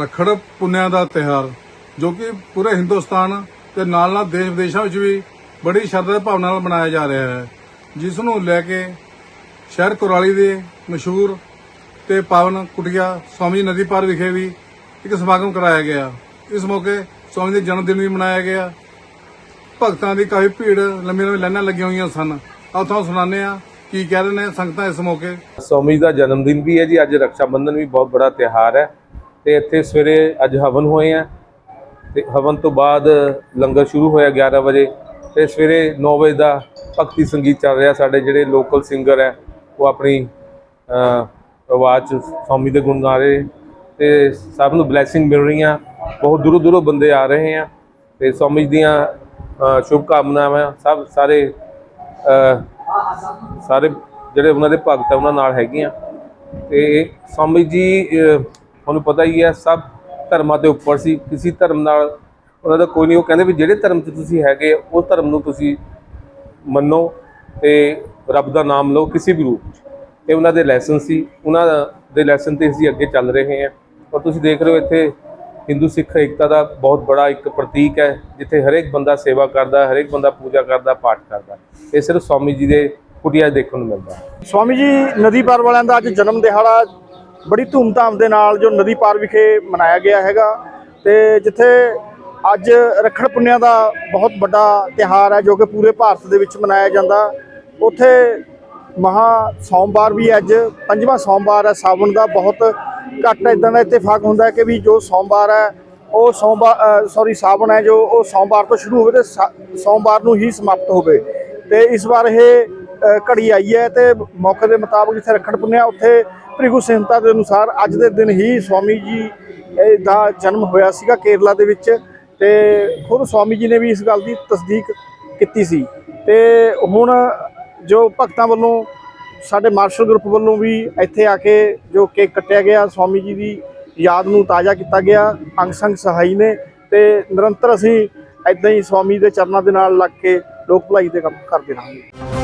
ਰੱਖੜ ਪੁੰਨਿਆ ਦਾ ਤਿਹਾਰ ਜੋ ਕਿ ਪੂਰੇ ਹਿੰਦੁਸਤਾਨ ਤੇ ਨਾਲ ਨਾਲ ਦੇਸ਼ ਵਿਦੇਸ਼ਾਂ ਵਿੱਚ ਵੀ ਬੜੀ ਸ਼ਰਧਾ ਤੇ ਭਾਵਨਾ ਨਾਲ ਮਨਾਇਆ ਜਾ ਰਿਹਾ ਹੈ। ਜਿਸ ਨੂੰ ਲੈ ਕੇ ਸ਼ਹਿਰ ਕੁਰਾਲੀ ਦੇ ਮਸ਼ਹੂਰ ਤੇ ਪਾਵਨ ਕੁਟਿਆ ਸਵਾਮੀ ਨਦੀ ਪਾਰ ਵਿਖੇ ਵੀ ਇੱਕ ਸਮਾਗਮ ਕਰਾਇਆ ਗਿਆ। ਇਸ ਮੌਕੇ ਸਵਾਮੀ ਦੇ ਜਨਮ ਦਿਨ ਵੀ ਮਨਾਇਆ ਗਿਆ। ਭਗਤਾਂ ਦੀ ਕਾਫੀ ਭੀੜ ਲੰਮੀਆਂ ਲੰਮੀਆਂ ਲਾਈਨਾਂ ਲੱਗੀਆਂ ਹੋਈਆਂ ਸਨ। ਆਓ ਤੁਹਾਨੂੰ ਸੁਣਾਉਂਦੇ ਆ ਕੀ ਕਹਿ ਰਹੇ ਨੇ ਸੰਗਤਾਂ ਇਸ ਮੌਕੇ। ਸਵਾਮੀ ਦਾ ਜਨਮ ਦਿਨ ਵੀ ਹੈ ਜੀ। ਅੱਜ ਰੱਖਿਆ ਬੰਧਨ ਵੀ ਬਹੁਤ ਬੜਾ ਤਿਉਹਾਰ ਹੈ। ਤੇ ਇੱਥੇ ਸਵੇਰੇ ਅੱਜ ਹਵਨ ਹੋਏ ਆ ਤੇ ਹਵਨ ਤੋਂ ਬਾਅਦ ਲੰਗਰ ਸ਼ੁਰੂ ਹੋਇਆ 11 ਵਜੇ ਤੇ ਸਵੇਰੇ 9 ਵਜੇ ਦਾ ਭਗਤੀ ਸੰਗੀਤ ਚੱਲ ਰਿਹਾ ਸਾਡੇ ਜਿਹੜੇ ਲੋਕਲ ਸਿੰਗਰ ਹੈ ਉਹ ਆਪਣੀ ਆਵਾਜ਼ 'ਚ ਸੌਮੀ ਦੇ ਗੁਣ ਗਾ ਰਹੇ ਤੇ ਸਭ ਨੂੰ ਬਲੇਸਿੰਗ ਮਿਲ ਰਹੀਆਂ। ਬਹੁਤ ਦੂਰੋਂ ਦੂਰੋਂ ਬੰਦੇ ਆ ਰਹੇ ਆ ਤੇ ਸੌਮੀ ਦੀਆਂ ਅਹ, ਸ਼ੁਭ ਕਾਮਨਾਵਾਂ ਸਭ ਸਾਰੇ ਸਾਰੇ ਜਿਹੜੇ ਉਹਨਾਂ ਦੇ ਭਗਤ ਆ ਉਹਨਾਂ ਨਾਲ ਹੈਗੀਆਂ। ਤੇ ਸਵਾਮੀ ਜੀ ਤੁਹਾਨੂੰ ਪਤਾ ਹੀ ਹੈ, ਸਭ ਧਰਮਾਂ ਦੇ ਉੱਪਰ ਸੀ, ਕਿਸੇ ਧਰਮ ਨਾਲ ਉਹਨਾਂ ਦਾ ਕੋਈ ਨਹੀਂ, ਉਹ ਕਹਿੰਦੇ ਵੀ ਜਿਹੜੇ ਧਰਮ 'ਚ ਤੁਸੀਂ ਹੈਗੇ, ਉਸ ਧਰਮ ਨੂੰ ਤੁਸੀਂ ਮੰਨੋ ਤੇ ਰੱਬ ਦਾ ਨਾਮ ਲਓ ਕਿਸੇ ਵੀ ਰੂਪ 'ਚ। ਇਹ ਉਹਨਾਂ ਦੇ ਲੈਸਨ ਸੀ, ਉਹਨਾਂ ਦੇ ਲੈਸਨ ਤੇ ਅਸੀਂ ਅੱਗੇ ਚੱਲ ਰਹੇ ਹਾਂ। ਔਰ ਤੁਸੀਂ ਦੇਖ ਰਹੇ ਹੋ, ਇੱਥੇ ਹਿੰਦੂ ਸਿੱਖ ਏਕਤਾ ਦਾ ਬਹੁਤ ਬੜਾ ਇੱਕ ਪ੍ਰਤੀਕ ਹੈ, ਜਿੱਥੇ ਹਰੇਕ ਬੰਦਾ ਸੇਵਾ ਕਰਦਾ, ਹਰੇਕ ਬੰਦਾ ਪੂਜਾ ਕਰਦਾ, ਪਾਠ ਕਰਦਾ। ਇਹ ਸਿਰਫ ਸਵਾਮੀ ਜੀ ਦੇ ਕੁਟੀਆ 'ਚ ਦੇਖਣ ਨੂੰ ਮਿਲਦਾ। ਸਵਾਮੀ ਜੀ, ਨਦੀ ਪਾਰ ਵਾਲਿਆਂ ਦਾ ਅੱਜ ਜਨਮ ਦਿਹਾੜਾ ਬੜੀ ਧੂਮਧਾਮ ਦੇ ਨਾਲ ਜੋ ਨਦੀ ਪਾਰ ਵਿਖੇ ਮਨਾਇਆ ਗਿਆ ਹੈਗਾ ਤੇ ਜਿੱਥੇ ਅੱਜ ਰੱਖੜ ਪੁੰਨਿਆ ਦਾ ਬਹੁਤ ਵੱਡਾ ਤਿਹਾਰ ਹੈ ਜੋ ਕਿ ਪੂਰੇ ਭਾਰਤ ਦੇ ਵਿੱਚ ਮਨਾਇਆ ਜਾਂਦਾ। ਉੱਥੇ ਮਹਾ ਸੋਮਵਾਰ ਵੀ ਅੱਜ, ਪੰਜਵਾਂ ਸੋਮਵਾਰ ਹੈ, ਸਾਵਣ ਦਾ ਬਹੁਤ ਘੱਟ ਇਦਾਂ ਦਾ ਇਤਫਾਕ ਹੁੰਦਾ ਕਿ ਵੀ ਜੋ ਸੋਮਵਾਰ ਹੈ, ਉਹ ਸੋਮਵਾਰ ਸੌਰੀ ਸਾਵਣ ਹੈ ਜੋ ਉਹ ਸੋਮਵਾਰ ਤੋਂ ਸ਼ੁਰੂ ਹੋਵੇ ਤੇ ਸਾ- ਸੋਮਵਾਰ ਨੂੰ ਹੀ ਸਮਾਪਤ ਹੋਵੇ। ਤੇ ਇਸ ਵਾਰ ਇਹ ਘੜੀ ਆਈ ਹੈ ਤੇ ਮੌਕੇ ਦੇ ਮੁਤਾਬਕ ਜਿੱਥੇ ਰੱਖੜ ਪੁੰਨਿਆ, ਉੱਥੇ ਭ੍ਰਿਗੂ ਸੰਹਿਤਾ ਦੇ ਅਨੁਸਾਰ ਅੱਜ ਦੇ ਦਿਨ ਹੀ ਸਵਾਮੀ ਜੀ ਦਾ ਜਨਮ ਹੋਇਆ ਸੀਗਾ ਕੇਰਲਾ ਦੇ ਵਿੱਚ ਤੇ ਖੁਦ ਸਵਾਮੀ ਜੀ ਨੇ ਵੀ ਇਸ ਗੱਲ ਦੀ ਤਸਦੀਕ ਕੀਤੀ ਸੀ। ਤੇ ਹੁਣ ਜੋ ਭਗਤਾਂ ਵੱਲੋਂ, ਸਾਡੇ ਮਾਰਸ਼ਲ ਗਰੁੱਪ ਵੱਲੋਂ ਵੀ ਇੱਥੇ ਆ ਕੇ ਜੋ ਕੇਕ ਕੱਟਿਆ ਗਿਆ, ਸਵਾਮੀ ਜੀ ਦੀ ਯਾਦ ਨੂੰ ਤਾਜ਼ਾ ਕੀਤਾ ਗਿਆ, ਅੰਗ ਸੰਗ ਸਹਾਈ ਨੇ ਤੇ ਨਿਰੰਤਰ ਅਸੀਂ ਇਦਾਂ ਹੀ ਸਵਾਮੀ ਦੇ ਚਰਨਾਂ ਦੇ ਨਾਲ ਲੱਗ ਕੇ ਲੋਕ ਭਲਾਈ ਦੇ ਕੰਮ ਕਰਦੇ ਰਹਾਂਗੇ।